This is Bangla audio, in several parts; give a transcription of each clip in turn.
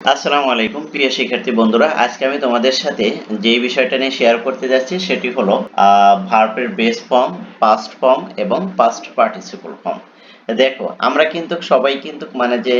আসসালামু আলাইকুম, প্রিয় শিক্ষার্থী বন্ধুরা। আজকে আমি তোমাদের সাথে যে বিষয়টা নিয়ে শেয়ার করতে যাচ্ছি, সেটি হলো ভার্বের বেস ফর্ম পাস্ট ফর্ম এবং পাস্ট পার্টিসিপল ফর্ম দেখো, আমরা কিন্তু সবাই কিন্তু মানে যে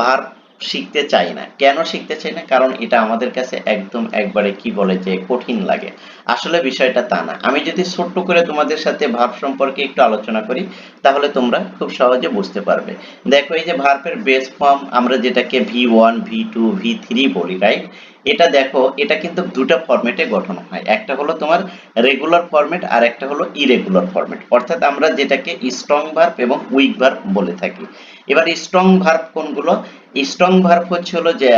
ভার্ব শিখতে চাই না। কেন শিখতে চাই না? কারণ এটা আমাদের কাছে একদম একবারে কি বলে যে কঠিন লাগে। আসলে বিষয়টা তা না। আমি যদি ছোট্ট করে তোমাদের সাথে ভার্ব সম্পর্কে একটু আলোচনা করি, তাহলে তোমরা খুব সহজে বুঝতে পারবে। দেখো, এই যে ভার্বের বেস ফর্ম আমরা যেটাকে V one V two V three বলি রাইট এটা দেখো, এটা কিন্তু দুটো ফরম্যাটে গঠন হয়। একটা হলো তোমার রেগুলার ফরম্যাট আর একটা হলো ইরেগুলার ফরম্যাট অর্থাৎ আমরা যেটাকে স্ট্রং ভার্ব এবং উইক ভার্ব বলে থাকি। এবার স্ট্রং ভার্ব কোনগুলো? স্ট্রং ভার্ব হচ্ছে হলো যে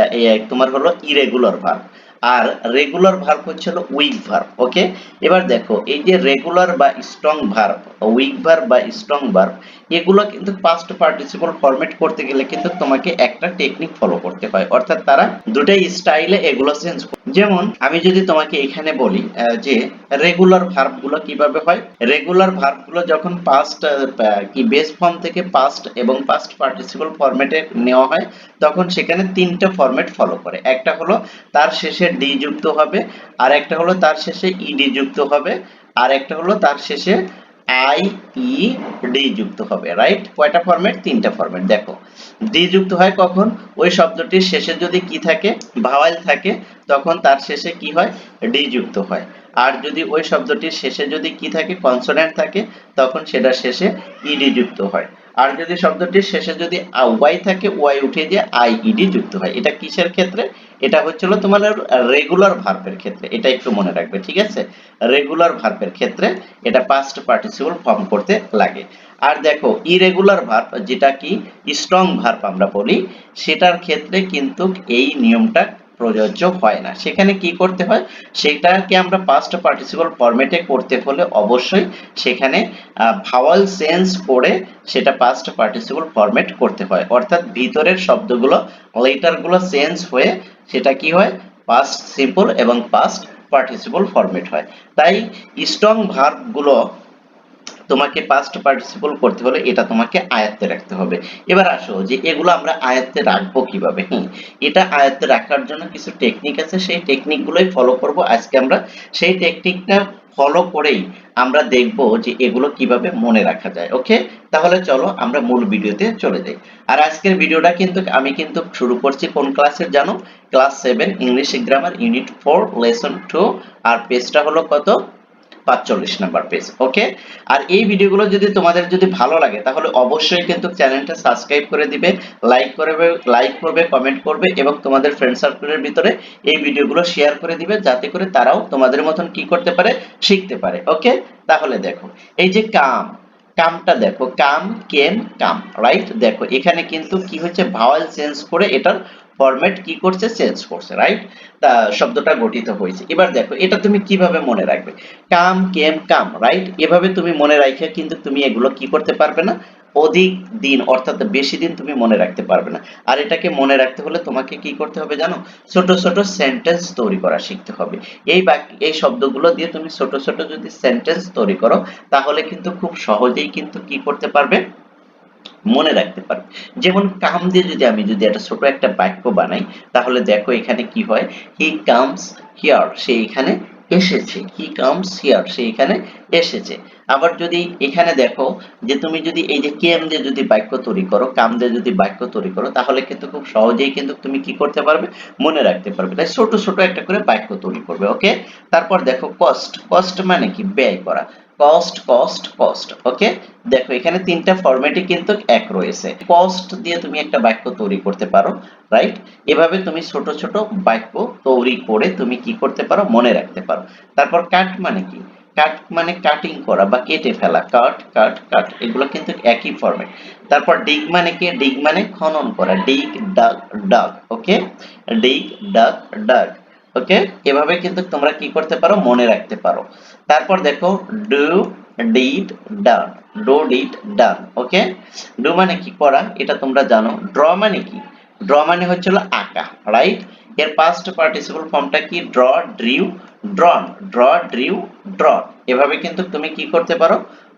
তোমার হলো ইরেগুলার ভার্ব আর রেগুলার ভার্ব হচ্ছে হলো উইক ভার্ব ওকে এবার দেখো, এই যে রেগুলার বা স্ট্রং ভার্ব উইক ভার্ব বা স্ট্রং ভার্ব এগুলো কিন্তু পাস্ট পার্টিসিপল ফরম্যাট করতে গেলে কিন্তু তোমাকে একটা টেকনিক ফলো করতে হয়। অর্থাৎ তারা দুটাই স্টাইলে এগুলো চেঞ্জ যেমন, আমি যদি তোমাকে এখানে বলি যে রেগুলার ভার্বগুলো কীভাবে হয়? রেগুলার ভার্বগুলো যখন পাস্ট কি বেস ফর্ম থেকে পাস্ট এবং পাস্ট পার্টিসিপল ফরম্যাটে নেওয়া হয়, তখন সেখানে তিনটা ফরম্যাট ফলো করে। একটা হলো, তার শেষে ডি যুক্ত হবে, আর একটা হলো তার শেষে ইডি যুক্ত হবে, আর একটা হলো তার শেষে আই, ই, ডি যুক্ত হবে রাইট কয়টা ফরম্যাট তিনটা ফরম্যাট দেখো। ডি যুক্ত হয় কখন? ওই শব্দটির শেষে যদি কি থাকে ভাওয়াল থাকে, তখন তার শেষে কি হয়? ডি যুক্ত হয়। আর যদি ওই শব্দটির শেষে যদি কি থাকে কনসোনেন্ট থাকে, তখন সেটা শেষে ইডি যুক্ত হয়। আর যদি শব্দটির শেষে যদি ওয়াই থাকে, ওয়াই উঠে যে আই ইডি যুক্ত হয়। এটা কিসের ক্ষেত্রে? এটা হচ্ছিল তোমার রেগুলার ভার্বের ক্ষেত্রে। এটা একটু মনে রাখবে, ঠিক আছে? রেগুলার ভার্বের ক্ষেত্রে এটা পাস্ট পার্টিসিপল ফর্ম করতে লাগে। আর দেখো ইরেগুলার ভার্ব যেটা কি? স্ট্রং ভার্ব আমরা বলি, সেটার ক্ষেত্রে কিন্তু এই নিয়মটা প্রযোজ্য হয় না। সেখানে কি করতে হয়? সেটাকে আমরা পাস্ট পার্টিসিপল ফরম্যাটে করতে হলে অবশ্যই সেখানে ভাওয়াল চেঞ্জ করে সেটা পাস্ট পার্টিসিপল ফরম্যাট করতে হয়। অর্থাৎ ভিতরের শব্দগুলো লেটারগুলো চেঞ্জ হয়ে সেটা কি হয়? পাস্ট সিম্পল এবং পাস্ট পার্টিসিপল ফরম্যাট হয়। তাই স্ট্রং ভার্বগুলো তোমাকে পাস্ট পার্টিসিপল করতে হলে এটা তোমাকে আয়ত্তে রাখতে হবে। এবার আসো যে এগুলো আমরা আয়ত্তে রাখব কীভাবে? হ্যাঁ এটা আয়ত্তে রাখার জন্য কিছু টেকনিক আছে, সেই টেকনিকগুলোই ফলো করব। আজকে আমরা সেই টেকনিকটা ফলো করেই আমরা দেখব যে এগুলো কীভাবে মনে রাখা যায় ওকে তাহলে চলো আমরা মূল ভিডিওতে চলে যাই। আর আজকের ভিডিওটা কিন্তু, আমি কিন্তু শুরু করছি কোন ক্লাসের জানো? Class seven English grammar unit four lesson two আর পেজটা হলো কত? পাঁচচল্লিশ নাম্বার পেজ ওকে আর এই ভিডিওগুলো যদি তোমাদের যদি ভালো লাগে, তাহলে অবশ্যই কিন্তু চ্যানেলটা সাবস্ক্রাইব করে দিবে লাইক করবে লাইক করবে কমেন্ট করবে এবং তোমাদের ফ্রেন্ড সার্কেলের ভিতরে এই ভিডিওগুলো শেয়ার করে দিবে, যাতে করে তারাও তোমাদের মতন কি করতে পারে, শিখতে পারে ওকে তাহলে দেখো, এই যে কাম, কামটা দেখো, কাম, কেম, কাম রাইট দেখো, এখানে কিন্তু কি হচ্ছে ভাওয়াল চেঞ্জ করে এটার ফরম্যাট কি করছে? চেঞ্জ করছে রাইট তা শব্দটা গঠিত হয়েছে। এবার দেখো, এটা তুমি কীভাবে মনে রাখবে? কাম, কেম, কাম রাইট এভাবে তুমি মনে রাখে কিন্তু তুমি এগুলো কি করতে পারবে না? অধিক দিন, অর্থাৎ বেশি দিন তুমি মনে রাখতে পারবে না। আর এটাকে মনে রাখতে হলে তোমাকে কি করতে হবে জানো? ছোট ছোট সেন্টেন্স তৈরি করা শিখতে হবে। এই বাক্য এই শব্দগুলো দিয়ে তুমি ছোট ছোট যদি সেন্টেন্স তৈরি করো, তাহলে কিন্তু খুব সহজেই কিন্তু কি করতে পারবে? মনে রাখতে পারবে যেমন কাম দিয়ে যদি আমি যদি একটা ছোট একটা বাক্য বানাই, তাহলে দেখো এখানে কি হয়? হি কামস হিয়ার সে এখানে এসেছে। হি কামস হিয়ার সে এখানে এসেছে। আবার যদি এখানে দেখো যে তুমি যদি এই যে কেম দিয়ে যদি বাক্য তৈরি করো, কাম দিয়ে যদি বাক্য তৈরি করো, তাহলে কিন্তু খুব সহজেই কিন্তু তুমি কি করতে পারবে? মনে রাখতে পারবে। তাই ছোট ছোট একটা করে বাক্য তৈরি করবে ওকে তারপর দেখো কস্ট কস্ট মানে কি? ব্যয় করা। কস্ট কস্ট কস্ট ওকে দেখো, এখানে তিনটা ফরম্যাটই কিন্তু এক রয়েছে। কস্ট দিয়ে তুমি একটা বাক্য তৈরি করতে পারো রাইট এভাবে তুমি ছোট ছোট বাক্য তৈরি করে তুমি কি করতে পারো, মনে রাখতে পারো। তারপর কাট মানে কি? কাট মানে কাটিং করা বা কেটে ফেলা। কাট কাট কাট এগুলো কিন্তু একই ফরম্যাট তারপর ডিগ মানে কি? ডিগ মানে খনন করা। Dig dug dug okay dig dug dug okay এভাবে কিন্তু তোমরা কি করতে পারো? মনে রাখতে পারো। তারপর দেখো do did done do did done okay do মানে কি করা? এটা তোমরা জানো। ড্র মানে কি? ড্র মানে হচ্ছিল আঁকা রাইট এর পাস্ট পার্টিসিপল ফর্মটা কি? Draw drew drawn draw drew draw এভাবে কিন্তু তুমি কি করতে পারো?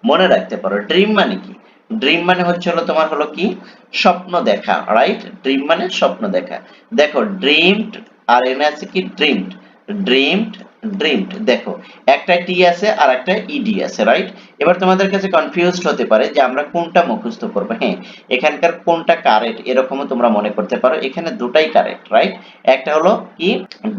মনে রাখতে পারো। ড্রিম মানে কি? ড্রিম মানে হচ্ছে হলো তোমার হলো কি? স্বপ্ন দেখা রাইট ড্রিম মানে স্বপ্ন দেখা। দেখো ড্রিমড আর এনে আছে কি? ড্রিমড ড্রিমড ড্রিমড দেখো, একটা টি আছে আর একটা ইডি আছে রাইট এবার তোমাদের কাছে কনফিউজড হতে পারে যে আমরা কোনটা মুখস্থ করব? হ্যাঁ এখানকার কোনটা কারেক্ট এরকমও তোমরা মনে করতে পারো। এখানে দুটাই কারেক্ট রাইট একটা হলো কি?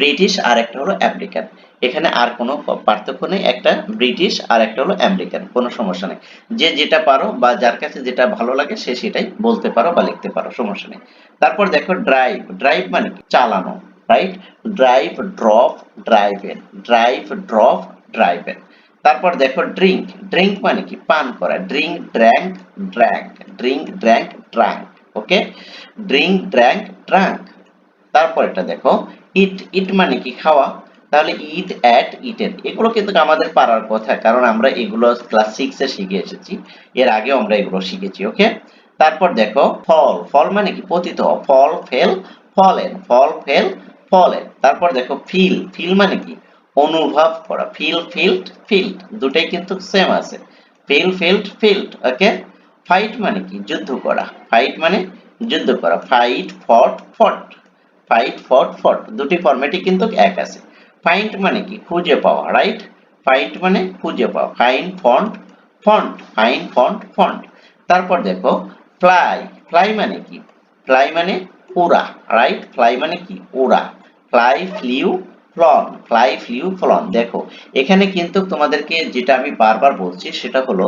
ব্রিটিশ আর একটা হলো আমেরিকান এখানে আর কোনো পার্থক্য নেই, একটা ব্রিটিশ আর একটা হলো আমেরিকান কোনো সমস্যা নেই। যে যেটা পারো বা যার কাছে যেটা ভালো লাগে সে সেটাই বলতে পারো বা লিখতে পারো, সমস্যা নেই। তারপর দেখো ড্রাইভ ড্রাইভ মানে চালানো। Right drive drop driven drive drop driven তারপর দেখো ড্রিঙ্ক ড্রিঙ্ক মানে কি? পান করা। Drink drank drank drink drank drunk okay drink drank drunk তারপর এটা দেখো ইট ইট মানে কি? খাওয়া। তাহলে ইট অ্যাট ইটেন এগুলো কিন্তু আমাদের পারার কথা, কারণ আমরা এগুলো ক্লাস সিক্সে শিখে এসেছি। এর আগেও আমরা এগুলো শিখেছি ওকে তারপর দেখো ফল ফল মানে কি? পতিত। Fall fell fallen fall fell fallen তারপর দেখো ফিল ফিল মানে কি? অনুভব করা ফিল ফিল্ড ফিল্ড দুটাই কিন্তু সেম আছে। Feel field field okay fight মানে কি? যুদ্ধ করা। ফাইট মানে যুদ্ধ করা। ফাইট ফট ফট ফাইট ফট ফট দুটি ফরম্যাটই কিন্তু এক আছে। ফাইন্ড মানে কি? খুঁজে পাওয়া রাইট ফাইন্ড মানে খুঁজে পাওয়া। Fine font font fine font font তারপর দেখো ফ্লাই ফ্লাই মানে কি? ফ্লাই মানে উড়া রাইট ফ্লাই মানে কি? উড়া। Fly flew flown fly flew flown দেখো, এখানে কিন্তু তোমাদেরকে যেটা আমি বারবার বলছি, সেটা হলো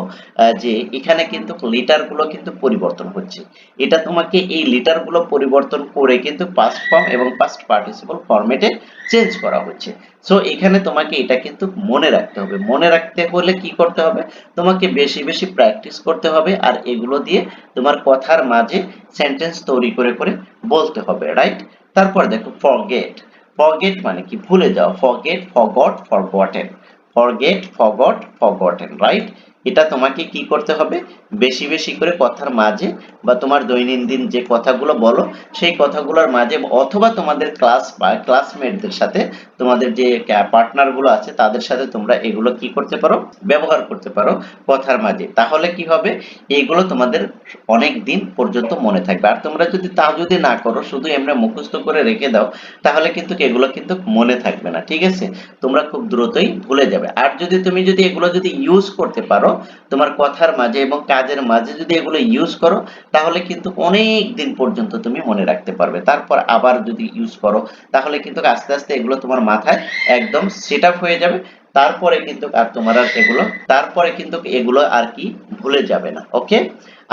যে এখানে কিন্তু লিটারগুলো কিন্তু পরিবর্তন হচ্ছে। এটা তোমাকে এই লিটারগুলো পরিবর্তন করে কিন্তু পাস্ট ফর্ম এবং পাস্ট পার্টিসিপল ফরম্যাটে চেঞ্জ করা হচ্ছে। সো এখানে তোমাকে এটা কিন্তু মনে রাখতে হবে। মনে রাখতে হলে কি করতে হবে? তোমাকে বেশি বেশি প্র্যাকটিস করতে হবে আর এগুলো দিয়ে তোমার কথার মাঝে সেন্টেন্স তৈরি করে করে বলতে হবে রাইট তারপর দেখো ফরগেট ফরগেট মানে কি ভুলে যাও। Forget forgot forgotten forget forgot forgotten right এটা তোমাকে কি করতে হবে? বেশি বেশি করে কথার মাঝে বা তোমার দৈনন্দিন যে কথাগুলো বলো, সেই কথাগুলোর মাঝে অথবা তোমাদের ক্লাস বা ক্লাসমেটদের সাথে তোমাদের যে পার্টনারগুলো আছে তাদের সাথে তোমরা এগুলো কি করতে পারো? ব্যবহার করতে পারো কথার মাঝে। তাহলে কি হবে? এগুলো তোমাদের অনেক দিন পর্যন্ত মনে থাকবে। আর তোমরা যদি তা যদি না করো, শুধু এমনি মুখস্থ করে রেখে দাও, তাহলে কিন্তু এগুলো কিন্তু মনে থাকবে না। ঠিক আছে? তোমরা খুব দ্রুতই ভুলে যাবে। আর যদি তুমি যদি এগুলো যদি ইউজ করতে পারো তোমার কথার মাঝে এবং কাজের মাঝে যদি এগুলো ইউজ করো, তাহলে কিন্তু অনেক দিন পর্যন্ত তুমি মনে রাখতে পারবে। তারপর আবার যদি ইউজ করো, তাহলে কিন্তু আস্তে আস্তে এগুলো তোমার মাথায় একদম সেট হয়ে যাবে। তারপরে কিন্তু আর তোমার আর এগুলো, তারপরে কিন্তু এগুলো আর কি ভুলে যাবে না ওকে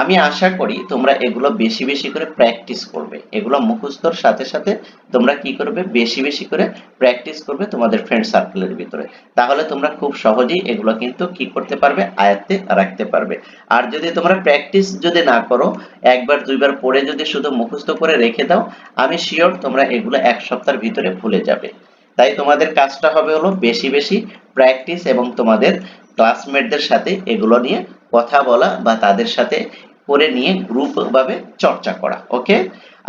আমি আশা করি তোমরা এগুলো বেশি বেশি করে প্র্যাকটিস করবে। এগুলো মুখস্থর সাথে সাথে তোমরা কি করবে? বেশি বেশি করে প্র্যাকটিস করবে তোমাদের ফ্রেন্ড সার্কেলের ভিতরে। তাহলে তোমরা খুব সহজেই এগুলো কিন্তু কি করতে পারবে? আয়ত্তে রাখতে পারবে। আর যদি তোমরা প্র্যাকটিস যদি না করো, একবার দুইবার পড়ে যদি শুধু মুখস্থ করে রেখে দাও, আমি শিওর তোমরা এগুলো এক সপ্তাহের ভিতরে ভুলে যাবে। তাই তোমাদের কাজটা হবে হলো বেশি বেশি প্র্যাকটিস এবং তোমাদের ক্লাসমেটদের সাথে এগুলো নিয়ে কথা বলা বা তাদের সাথে করে নিয়ে গ্রুপ ভাবে চর্চা করা ওকে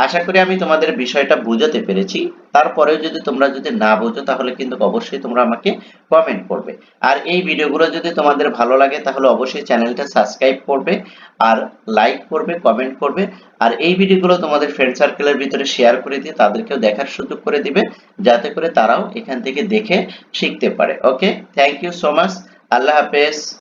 আশা করি আমি তোমাদের বিষয়টা বুঝাতে পেরেছি। তারপরেও যদি তোমরা যদি না বোঝো, তাহলে কিন্তু অবশ্যই তোমরা আমাকে কমেন্ট করবে। আর এই ভিডিওগুলো যদি তোমাদের ভালো লাগে, তাহলে অবশ্যই চ্যানেলটা সাবস্ক্রাইব করবে, আর লাইক করবে কমেন্ট করবে, আর এই ভিডিওগুলো তোমাদের ফ্রেন্ড সার্কেলের ভিতরে শেয়ার করে দিয়ে তাদেরকেও দেখার সুযোগ করে দিবে, যাতে করে তারাও এখান থেকে দেখে শিখতে পারে okay thank you so much আল্লাহ হাফেজ।